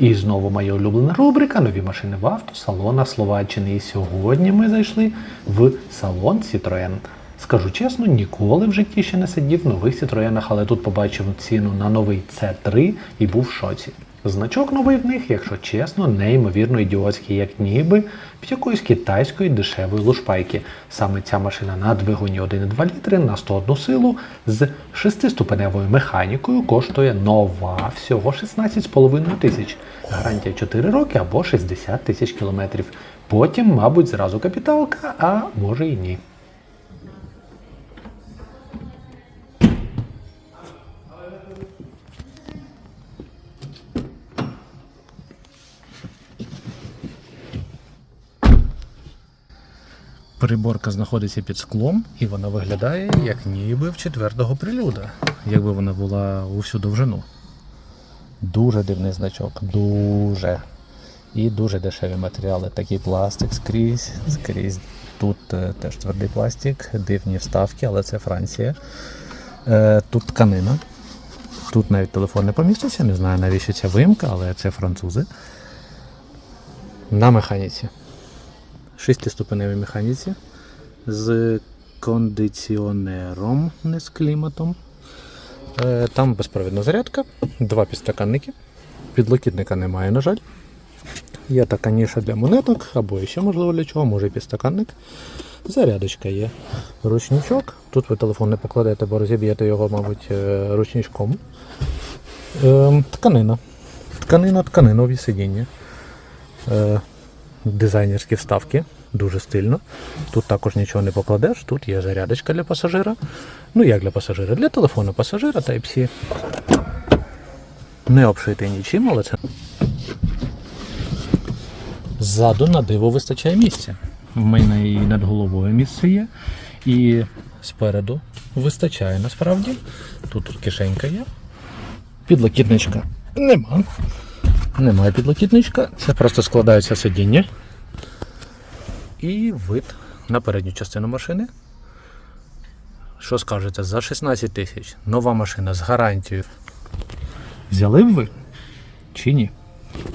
І знову моя улюблена рубрика Нові машини в автосалонах Словаччини. І сьогодні ми зайшли в салон Citroën. Скажу чесно, ніколи в житті ще не сидів в нових Citroën, але тут побачив ціну на новий C3 і був в шоці. Значок новий в них, якщо чесно, неймовірно ідіотський, як ніби в якоїсь китайської дешевої лушпайки. Саме ця машина на двигуні 1,2 літри на 101 силу з шестиступеневою механікою коштує нова всього 16,5 тисяч. Гарантія 4 роки або 60 тисяч кілометрів. Потім, мабуть, зразу капіталка, а може і ні. Приборка знаходиться під склом, і вона виглядає як ніби в четвертого прилюда, якби вона була у всю довжину. Дуже дивний значок, дуже. І дуже дешеві матеріали. Такий пластик скрізь, скрізь. Тут е, теж твердий пластик, дивні вставки, але це Франція. Е, тут тканина. Тут навіть телефон не поміститься, не знаю навіщо ця вимка, але це французи. На механіці шестиступеневій механіці з кондиціонером, не з кліматом. Е, Там безпровідна зарядка, два підстаканники. Підлокітника немає, на жаль. Є така ніша для монеток, або ще, можливо, для чого, може і підстаканник. Зарядочка є. Ручничок. Тут ви телефон не покладете, бо розіб'єте його, мабуть, е, ручничком. Ем, Тканина. Тканина, тканинові сидіння. Дизайнерські вставки, дуже стильно. Тут також нічого не покладеш, тут є зарядочка для пасажира. Ну як для пасажира? Для телефону пасажира Type-C. Не обшитий нічим, але це. Ззаду на диво вистачає місця. В мене і над головою місце є, і спереду вистачає насправді. Тут, тут кишенька є. Підлокітничка нема. Немає підлокітничка, це просто складається сидіння. І вид на передню частину машини. Що скажете, за 16 тисяч нова машина з гарантією. Взяли б ви чи ні?